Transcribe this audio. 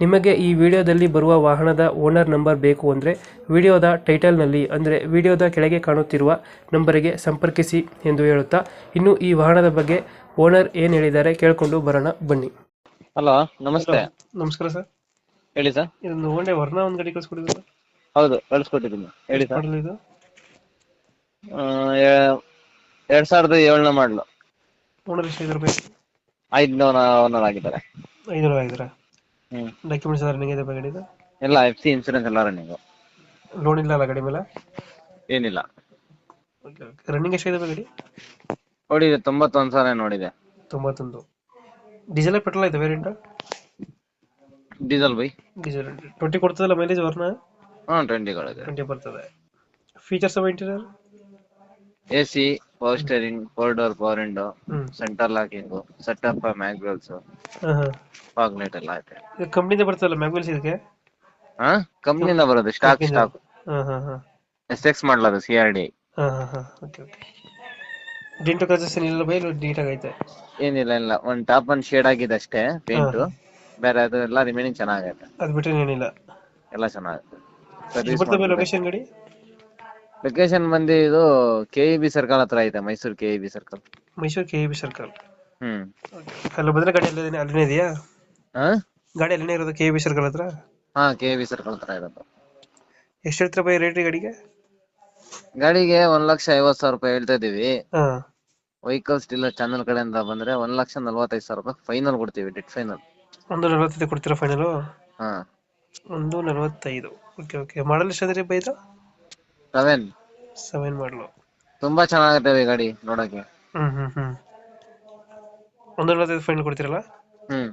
ನಿಮಗೆ ಈ ವಿಡಿಯೋದಲ್ಲಿ ಬರುವ ವಾಹನದ ಓನರ್ ನಂಬರ್ ಬೇಕು ಅಂದರೆ ವಿಡಿಯೋದ ಟೈಟಲ್ನಲ್ಲಿ ಅಂದರೆ ವಿಡಿಯೋದ ಕೆಳಗೆ ಕಾಣುತ್ತಿರುವ ನಂಬರಿಗೆ ಸಂಪರ್ಕಿಸಿ ಎಂದು ಹೇಳುತ್ತಾ ಇನ್ನು ಈ ವಾಹನದ ಬಗ್ಗೆ ಓನರ್ ಏನು ಹೇಳಿದ್ದಾರೆ ಕೇಳಿಕೊಂಡು ಬರೋಣ ಬನ್ನಿ. ಹಲೋ ನಮಸ್ತೆ. ನಮಸ್ಕಾರ ಸರ್. ಹೇಳಿ ಸರ್. ಇದೊಂದು ಓಂಡೆ ವರ್ಣ ಒಂದು ಗಾಡಿ ಕಳಿಸ್ಕೊಡಿದ್ರು ಹೌದು ಕಳ್ಸ್ಕೊಟ್ಟಿದ್ದೀನಿ. ಹೇಳಿ ಸರ್. ಮಾಡಲ್ ಇದು? ಆ, ಎ- ಎರಡ್ ಸಾವಿರದ ಏಳನೇ ಮಾಡಲು. ಓನರ್ ಎಷ್ಟು ಐದು ರೂಪಾಯಿ ಐದ್ನೂರ ಓನರ್ ಆಗಿದ್ದಾರೆ. ಐನೂರು ಆಗಿದ್ರ ಹ್ಮ್ ಡಾಕ್ಯುಮೆಂಟ್ಸ್ ಎಲ್ಲ ರನ್ನಿಂಗ್ ಇದೆ ಗಾಡಿದು? ಎಲ್ಲ ಎಫ್ ಸಿ ಇನ್ಸೂರೆನ್ಸ್ ಎಲ್ಲ ರನ್ನಿಂಗು ಲೋನ್ ಇಲ್ಲ ಅಲ್ಲ ಗಾಡಿ ಮೇಲೆ? ಏನಿಲ್ಲ. ರನ್ನಿಂಗ್ ಎಷ್ಟಿದೆ ಗಾಡಿ? ನೋಡಿದೆ ತೊಂಬತ್ತೊಂದು ಸಾವಿರ ನೋಡಿದೆ. ತೊಂಬತ್ತೊಂದು. ಡೀಸೆಲ್ ಪೆಟ್ರೋಲ್ ಐತೆ ವೇರಿಯಂಟ್ ಡೀಸೆಲ್ ಬೈ. ಡೀಸೆಲ್ ಟ್ವೆಂಟಿ ಕೊಡ್ತದಲ್ಲ ಮೈಲೇಜ್ ವರ್ನ? ಹಾಂ ಟ್ವೆಂಟಿ ಕೊಡುತ್ತೆ. ಟ್ವೆಂಟಿ ಬರ್ತದೆ. ಫೀಚರ್ಸ್ ಅವ interior A C power steering four door power window center locking setup mag wheels ಹಾಂ ಹಾಂ ಫಾಗ್ ಲೈಟ್ ಎಲ್ಲ ಐತೆ. ಇದು ಕಂಪ್ನಿಯಿಂದ ಬರ್ತದಲ್ಲ ಮ್ಯಾಗ್ವೆಲ್ಸ್ ಇದಕ್ಕೆ? ಹಾ? ಕಂಪ್ನಿಯಿಂದ ಬರೋದು ಸ್ಟಾಕ್ ಸ್ಟಾಕ್ ಎಸ್ ಎಕ್ಸ್ ಮಾಡಲದು ಸಿ ಆರ್ ಡಿ ಡಿಂಟು ಕನ್ಸಸ್ ಏನಿಲ್ಲ ಬೈಲು ನೀಟಾಗಿ ಐತೆ? ಏನಿಲ್ಲ ಇಲ್ಲ ಒಂದ್ ಟಾಪ್ ಒಂದ್ ಶೇಡ್ ಆಗಿದೆ ಅಷ್ಟೇ ಪೇಂಟ್ ಬೇರೆ ಅದು ಎಲ್ಲ ರಿಮೈನಿಂಗ್ ಚೆನ್ನಾಗೈತೆ. ಅದ್ ಬಿಟ್ರೆ ಏನಿಲ್ಲ ಎಲ್ಲ ಚೆನ್ನಾಗೈತೆ. ಬರ್ತದೆ ಲೊಕೇಶನ್ ಗಾಡಿ? ಲೊಕೇಶನ್ ಬಂದು ಇದು ಕೆ ಇ ಬಿ ಸರ್ಕಲ್ ಹತ್ರ ಐತೆ Mysuru K E B circle Mysuru K B circle ಹ್ಮ್. ಅಲ್ಲಿ ಬದ್ರೆ ಗಾಡಿ ಅಲ್ಲಿ ಅಲ್ಲಿನೇ ಇದೆಯಾ? ಹಾ ಗಾಡಿ ಅಲ್ಲಿನೇ ಇರೋದು ಕೆ ಬಿ ಸರ್ಕಲ್ ಹತ್ರ? ಹಾ ಕೆ ಇ ಬಿ ಸರ್ಕಲ್ ಹತ್ರ ಇರೋದು. ಎಷ್ಟು ಹೇಳ್ತೀರಾ ಬೈ ರೇಟ್ ಗಾಡಿಗೆ? ಗಾಡಿಗೆ ಒಂದ್ ಲಕ್ಷ ಐವತ್ ಸಾವಿರ ರೂಪಾಯಿ ಹೇಳ್ತಾ ಇದೀವಿ. ಹಾ. ವೆಹಿಕಲ್ಸ್ ಡೀಲರ್ ಚಾನಲ್ ಕಡೆಯಿಂದ ಬಂದ್ರೆ ಒಂದ್ ಲಕ್ಷ ನಲ್ವತ್ತೈದು ಸಾವಿರ ರೂಪಾಯಿ ಫೈನಲ್ ಕೊಡ್ತೀವಿ ಡೆಟ್ ಫೈನಲ್ ಒಂದು ನಲ್ವತ್ತೈದು ಕೊಡ್ತೀರಾ ಫೈನಲ್ ಹಾ. ಒಂದು ನಲವತ್ತೈದು. ಓಕೆ ಓಕೆ ಮಾಡಲ್ ಎಷ್ಟಾದ್ರಿ ಬೈ ಇದು? Seven seven model. ತುಂಬಾ ಚೆನ್ನಾಗುತ್ತೆ ಈ ಗಾಡಿ ನೋಡಕ್ಕೆ ಹ್ಮ್ ಹ್ಮ್ ಹ್ಮ್. ಒಂದು ನಲವತ್ತೈದು ಫೈನಲ್ ಕೊಡ್ತೀರಲ್ಲ? ಹ್ಮ್.